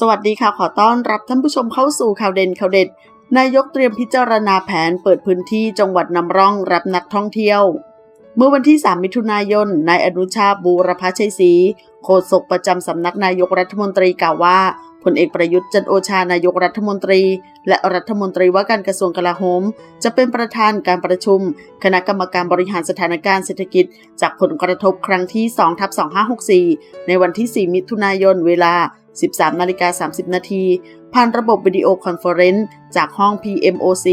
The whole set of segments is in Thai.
สวัสดีค่ะขอต้อนรับท่านผู้ชมเข้าสู่ข่าวเด่นข่าวเด็ด นายกเตรียมพิจารณาแผนเปิดพื้นที่จังหวัดนำร่องรับนักท่องเที่ยว เมื่อวันที่ 3 มิถุนายน นายอนุชาบูรพชัยศรีโฆษกประจำสำนักนายกรัฐมนตรีกล่าวว่าพลเอกประยุทธ์จันโอชานายกรัฐมนตรี และรัฐมนตรีว่าการกระทรวงกลาโหม จะเป็นประธานการประชุม คณะกรรมการบริหารสถานการณ์เศรษฐกิจ จากผลกระทบครั้งที่2ทับ2564 ในวันที่ 4 มิถุนายนเวลา 13นาฬิกา30 นาทีผ่านระบบวิดีโอคอนเฟอเรนซ์จากห้อง PMOC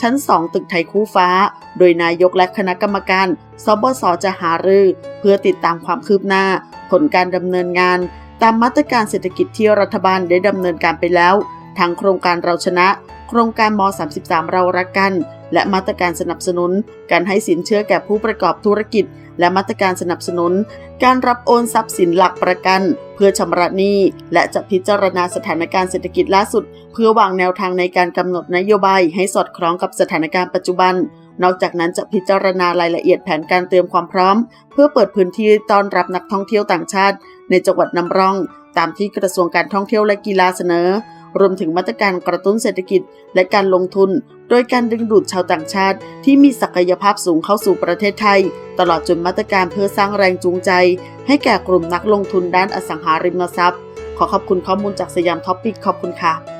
ชั้น 2 ตึกไทยคู่ฟ้า โดยนายกและคณะกรรมการ สบสจะหารือ เพื่อติดตามความคืบหน้า ผลการดำเนินงาน ตามมาตรการเศรษฐกิจที่รัฐบาลได้ดำเนินการไปแล้วทั้งโครงการเราชนะ โครงการม 33 เรารักกัน และมาตรการสนับสนุน การให้สินเชื่อแก่ผู้ประกอบธุรกิจ และมาตรการสนับสนุน การรับโอนทรัพย์สินหลักประกัน พื่อชำระหนี้ และจะพิจารณาสถานการณ์เศรษฐกิจล่าสุด เพื่อวางแนวทางในการกำหนดนโยบายให้สอดคล้องกับสถานการณ์ปัจจุบัน นอกจากนั้นจะพิจารณารายละเอียดแผนการเตรียมความพร้อม เพื่อเปิดพื้นที่ต้อนรับนักท่องเที่ยวต่างชาติ ในจังหวัดนำร่อง ตามที่กระทรวงการท่องเที่ยวและกีฬาเสนอ รวมถึงมาตรการกระตุ้นเศรษฐกิจและการลงทุน โดยการดึงดูดชาวต่างชาติ ที่มีศักยภาพสูงเข้าสู่ประเทศไทย ตลอดจนมาตรการเพื่อสร้างแรงจูงใจ ให้แก่กลุ่มนักลงทุนด้านอสังหาริมทรัพย์ ขอขอบคุณข้อมูลจากสยามท็อปปิกขอบคุณค่ะ